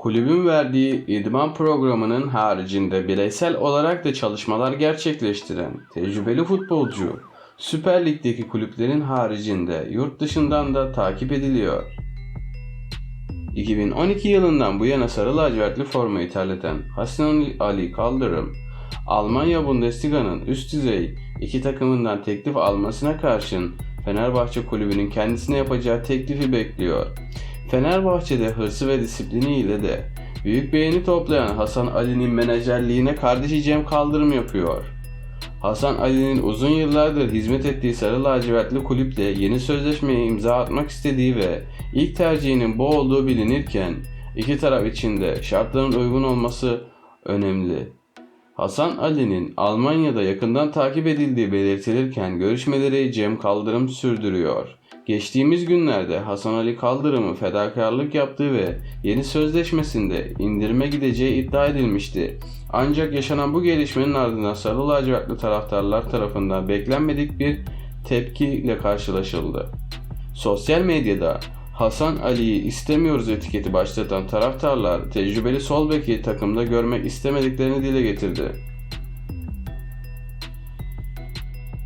Kulübün verdiği idman programının haricinde bireysel olarak da çalışmalar gerçekleştiren tecrübeli futbolcu, Süper Lig'deki kulüplerin haricinde yurt dışından da takip ediliyor. 2012 yılından bu yana sarı lacivertli formayı terleten Hasan Ali Kaldırım, Almanya Bundesliga'nın üst düzey iki takımından teklif almasına karşın Fenerbahçe kulübünün kendisine yapacağı teklifi bekliyor. Fenerbahçe'de hırsı ve disipliniyle de büyük beğeni toplayan Hasan Ali'nin menajerliğine kardeşi Cem Kaldırım yapıyor. Hasan Ali'nin uzun yıllardır hizmet ettiği Sarı Lacivertli kulüple yeni sözleşmeye imza atmak istediği ve ilk tercihinin bu olduğu bilinirken iki taraf için de şartların uygun olması önemli. Hasan Ali'nin Almanya'da yakından takip edildiği belirtilirken görüşmeleri Cem Kaldırım sürdürüyor. Geçtiğimiz günlerde Hasan Ali Kaldırım'ın fedakarlık yaptığı ve yeni sözleşmesinde indirime gideceği iddia edilmişti. Ancak yaşanan bu gelişmenin ardından Sarı Lacivertli taraftarlar tarafından beklenmedik bir tepkiyle karşılaşıldı. Sosyal medyada Hasan Ali'yi istemiyoruz etiketi başlatan taraftarlar tecrübeli sol beki takımda görmek istemediklerini dile getirdi.